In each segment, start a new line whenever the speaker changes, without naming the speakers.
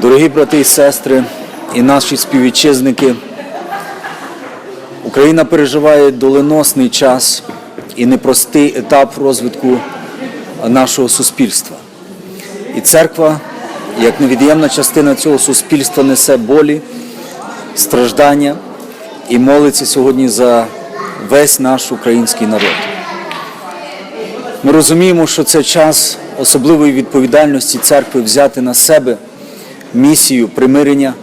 Дорогі брати і сестри, і наші співвітчизники, Україна переживає доленосний час і непростий етап розвитку нашого суспільства. І церква, як невід'ємна частина цього суспільства, несе болі, страждання і молиться сьогодні за весь наш український народ. Ми розуміємо, що це час особливої відповідальності церкви взяти на себе місію примирення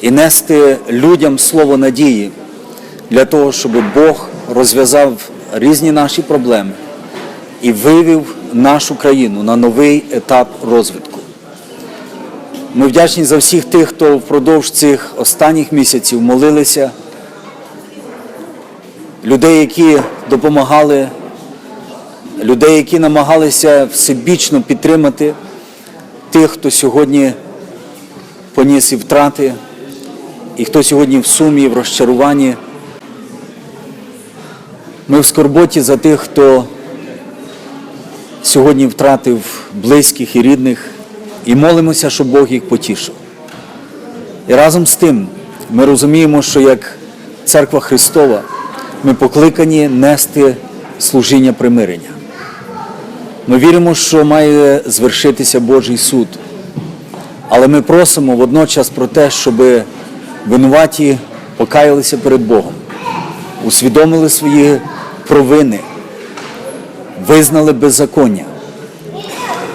і нести людям слово надії для того, щоб Бог розв'язав різні наші проблеми і вивів нашу країну на новий етап розвитку. Ми вдячні за всіх тих, хто впродовж цих останніх місяців молилися, людей, які допомагали, людей, які намагалися всебічно підтримати тих, хто сьогодні поніс і втрати, і хто сьогодні в сумі, в розчаруванні. Ми в скорботі за тих, хто сьогодні втратив близьких і рідних, і молимося, щоб Бог їх потішив. І разом з тим ми розуміємо, що як церква Христова ми покликані нести служіння примирення. Ми віримо, що має звершитися Божий суд. Але ми просимо водночас про те, щоб винуваті покаялися перед Богом, усвідомили свої провини, визнали беззаконня.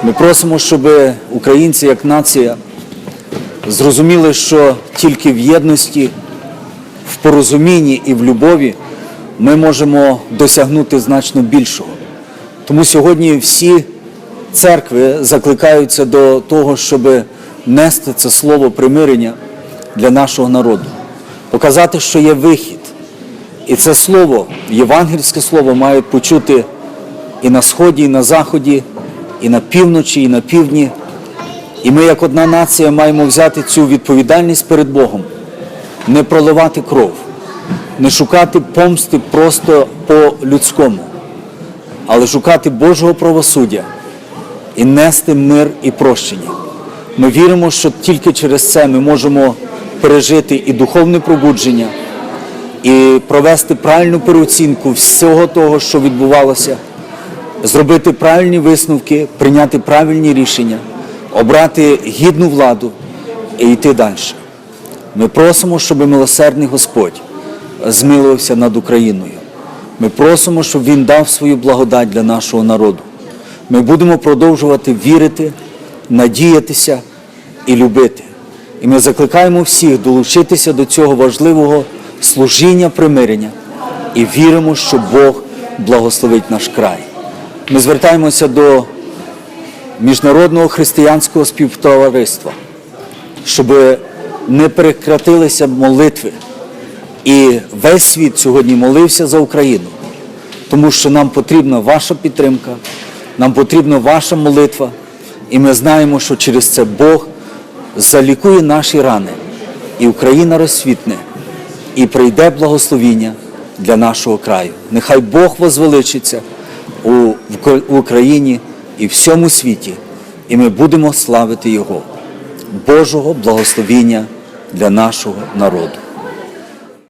Ми просимо, щоб українці як нація зрозуміли, що тільки в єдності, в порозумінні і в любові ми можемо досягнути значно більшого. Тому сьогодні всі церкви закликаються до того, щоб нести це слово примирення для нашого народу, показати, що є вихід. І це слово, євангельське слово, мають почути і на сході, і на заході, і на півночі, і на півдні. І ми, як одна нація, маємо взяти цю відповідальність перед Богом, не проливати кров, не шукати помсти просто по-людському, але шукати Божого правосуддя і нести мир і прощення. Ми віримо, що тільки через це ми можемо пережити і духовне пробудження, і провести правильну переоцінку всього того, що відбувалося, зробити правильні висновки, прийняти правильні рішення, обрати гідну владу і йти далі. Ми просимо, щоб милосердний Господь змилувався над Україною. Ми просимо, щоб Він дав свою благодать для нашого народу. Ми будемо продовжувати вірити, надіятися і любити. І ми закликаємо всіх долучитися до цього важливого служіння примирення і віримо, що Бог благословить наш край. Ми звертаємося до міжнародного християнського співтовариства, щоб не прекратилися молитви. І весь світ сьогодні молився за Україну, тому що нам потрібна ваша підтримка, нам потрібна ваша молитва, і ми знаємо, що через це Бог залікує наші рани, і Україна розсвітне, і прийде благословіння для нашого краю. Нехай Бог возвеличиться у, Україні і всьому світі, і ми будемо славити Його, Божого благословіння для нашого народу.